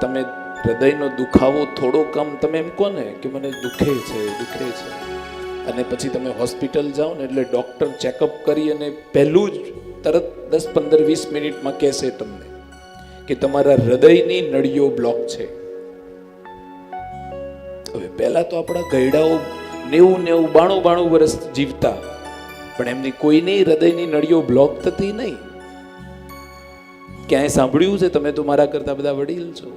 તમે હૃદયનો દુખાવો થોડો કમ તમે એમ કહો ને કે મને દુખે છે દુખે છે? અને પછી તમે હોસ્પિટલ જાઓ ને એટલે ડૉક્ટર ચેકઅપ કરી અને પહેલું જ તરત દસ પંદર વીસ મિનિટમાં કહેશે તમને કે તમારા હૃદયની નળીઓ બ્લોક છે. હવે પહેલા તો આપણા ગયડાઓ નેવું નેવું બાણું બાણું વર્ષ જીવતા, પણ એમની કોઈની હૃદયની નળીઓ બ્લોક થતી નહીં. ક્યાંય સાંભળ્યું છે તમે તો મારા કરતા બધા વડીલ છો?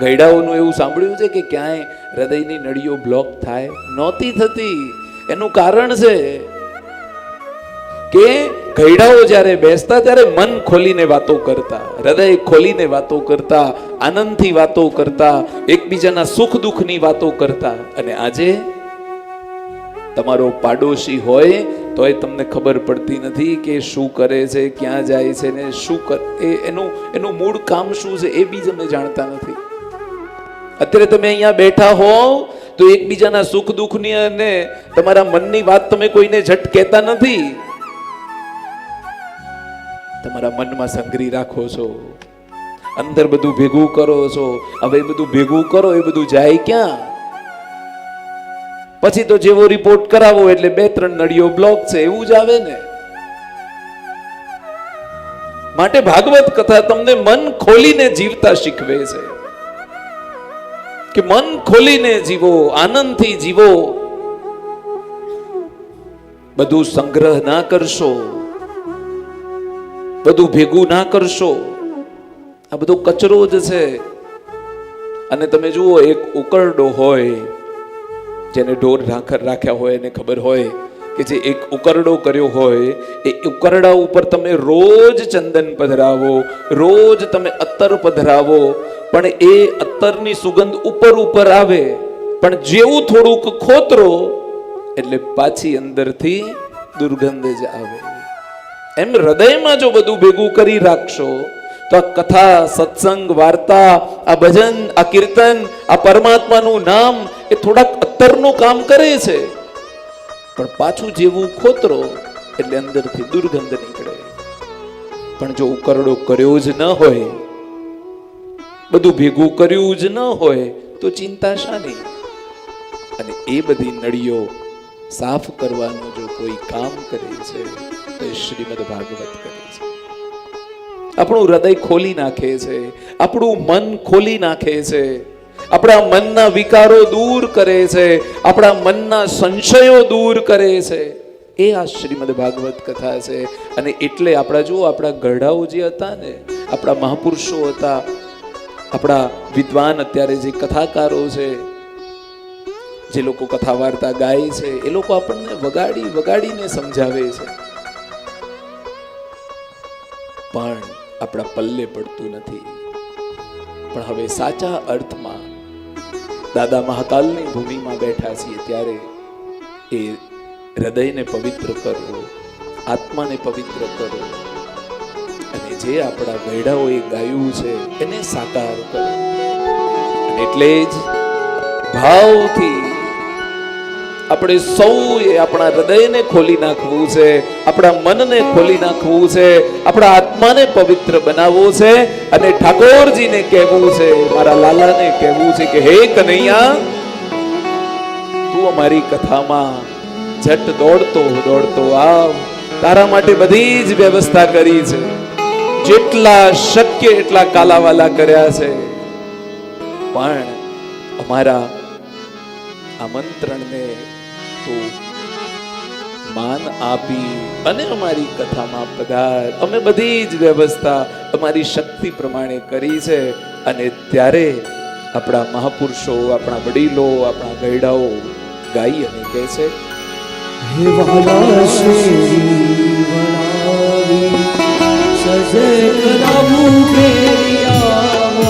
ગયડાઓનું એવું સાંભળ્યું છે કે ક્યાંય હૃદયની નળીઓ બ્લોક થાય? નહોતી થતી. એનું કારણ છે કે ગયડાઓ જ્યારે બેસતા ત્યારે મન ખોલીને વાતો કરતા, હૃદય ખોલીને વાતો કરતા, આનંદથી વાતો કરતા, એકબીજાના સુખ દુઃખની વાતો કરતા. અને આજે તમારો પાડોશી હોય તોય તમને ખબર પડતી નથી કે શું કરે છે, ક્યાં જાય છે ને શું કર, એ એનું એનું મૂળ કામ શું છે એ બી તમે જાણતા નથી. અત્યારે તમે અહીંયા બેઠા હો, તો એકબીજાના સુખ દુઃખની અને તમારા મનની વાત તમે કોઈને ઝટ કહેતા નથી. તમારા મનમાં સંગ્રહી રાખો છો, અંદર બધું ભેગું કરો છો, હવે બધું ભેગું કરો, એ બધું જાય ક્યાં? પછી તો જેવો રિપોર્ટ કરાવો, એટલે બે ત્રણ નળીઓ બ્લોક છે, એવું જ આવે ને. માટે ભાગવત કથા તમને મન ખોલીને જીવતા શીખવે છે. કે મન ખોલીને જીવો, આનંદથી જીવો. બધું સંગ્રહ ના કરશો. બધું ભેગું ના કરશો. આ બધો કચરો જ છે. અને તમે જુઓ, એક ઉકરડો હોય, જેને ઢોર ઢાંખર રાખ્યા હોય એને ખબર હોય કે જે એક ઉકરડો કર્યો હોય, એ ઉકરડા ઉપર તમે રોજ ચંદન પધરાવો, રોજ તમે અત્તર પધરાવો પણ એ અત્તરની સુગંધ ઉપર ઉપર આવે. પણ જેવું થોડુંક ખોતરો, એટલે પાછી અંદરથી દુર્ગંધ જ આવે. એમ હૃદયમાં જો બધું ભેગું કરી રાખશો, તો આ કથા, સત્સંગ, વાર્તા, આ ભજન, આ કીર્તન, આ પરમાત્માનું નામ, એ થોડાક અત્તરનું કામ કરે છે. પણ પાછું જેવું ખોતરો, એટલે અંદરથી દુર્ગંધ નીકળે. પણ જો ઉકરડો કર્યો જ ન હોય બધું ભેગું કર્યું જ ન હોય તો ચિંતા શાની? અને એ બધી નળીઓ સાફ કરવાનું જો કોઈ કામ કરે છે, તો શ્રીમદ ભાગવત કરે છે. આપણું હૃદય ખોલી નાખે છે, આપણું મન ખોલી નાખે છે, આપણા મનના વિકારો દૂર કરે છે, આપણા મનના સંશયો દૂર કરે છે. એ આ શ્રીમદ ભાગવત કથા છે. અને એટલે આપણા જુઓ આપણા ગઢાઓ જે હતા ને, આપણા મહાપુરુષો હતા આપણા વિદ્વાન અત્યારે જે કથાકારો છે, જે લોકો કથા વાર્તા ગાય છે, એ લોકો આપણને વગાડી વગાડીને સમજાવે છે. પણ આપણા પલ્લે પડતું નથી. પણ હવે સાચા અર્થમાં દાદા મહાકાલની ભૂમિમાં બેઠા છીએ ત્યારે એ હૃદયને પવિત્ર કરવો આત્માને પવિત્ર કરો. જે આપણા ગયડાઓએ ગાયું છે, એને સાકાર કરો. એટલે જ ભાવથી આપણે સૌએ આપણા હૃદયને ખોલી નાખવું છે, આપણા મનને ખોલી નાખવું છે, આપણા આત્માને પવિત્ર બનાવવું છે, અને ઠાકોરજીને કહેવું છે, મારા લાલાને કહેવું છે કે, હે કનૈયા, તું અમારી કથામાં ઝટ દોડતો દોડતો આવ. તારા માટે બધી જ વ્યવસ્થા કરી છે. જેટલા શક્ય એટલા કાલાવાલા કર્યા છે. પણ અમારા આમંત્રણને તો માન આપી અને અમારી કથામાં પધાર. અમે બધી જ વ્યવસ્થા અમારી શક્તિ પ્રમાણે કરી છે અને ત્યારે આપણા મહાપુરુષો, આપણા વડીલો, આપણા ગૈડાઓ ગાઈ અને કહે છે, હે વાલા શેખ રામુ ફેરિયા